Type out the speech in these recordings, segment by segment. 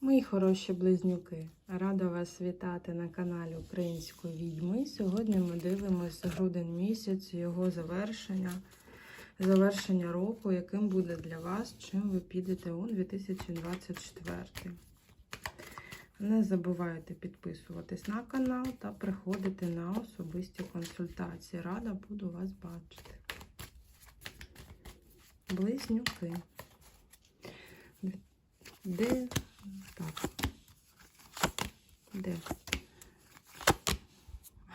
Мої хороші близнюки, рада вас вітати на каналі Української відьми. Сьогодні ми дивимося грудень місяць, його завершення, завершення року, яким буде для вас, чим ви підете у 2024. Не забувайте підписуватись на канал та приходити на особисті консультації. Рада буду вас бачити. Близнюки. Де так. Де?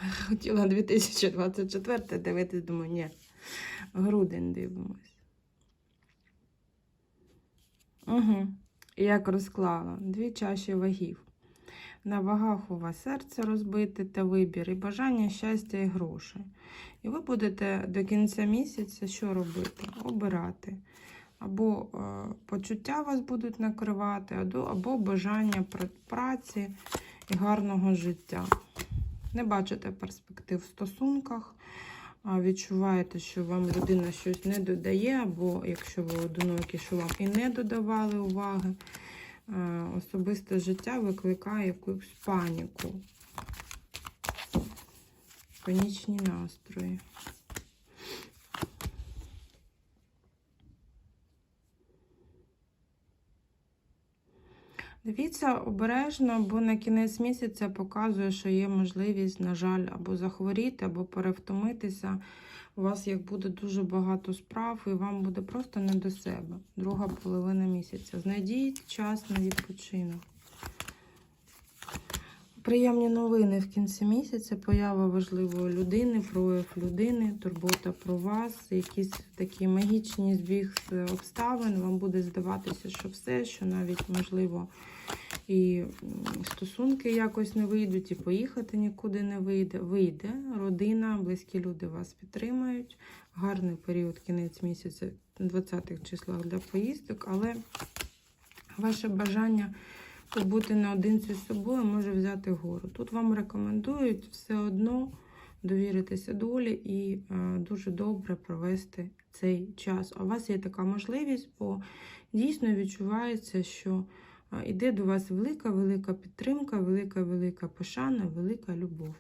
Хотіла 2024 дивитись, думаю, ні. Грудень дивимось. Угу. Як розклала? Дві чаші вагів. На вагах у вас серце розбите та вибір, і бажання щастя і грошей. І ви будете до кінця місяця що робити? Обирати. Або е, почуття вас будуть накривати, або, бажання праці і гарного життя. Не бачите перспектив в стосунках, відчуваєте, що вам людина щось не додає, або якщо ви одинокі, що вам і не додавали уваги. Е, Особисте життя викликає якусь паніку. Панічні настрої. Дивіться обережно, бо на кінець місяця показує, що є можливість, на жаль, або захворіти, або перевтомитися. У вас як буде дуже багато справ, і вам буде просто не до себе. Друга половина місяця. Знайдіть час на відпочинок. Приємні новини в кінці місяця, поява важливої людини, прояв людини, турбота про вас, якісь такі магічні збіг з обставин. Вам буде здаватися, що все, що навіть можливо і стосунки якось не вийдуть, і поїхати нікуди не вийде. Вийде родина, близькі люди вас підтримають. Гарний період, кінець місяця, 20-х числах для поїздок, але ваше бажання побути наодинці з собою може взяти гору. Тут вам рекомендують все одно довіритися долі і е, дуже добре провести цей час. А у вас є така можливість, бо дійсно відчувається, що е, іде до вас велика, велика підтримка, велика, велика пошана, велика любов.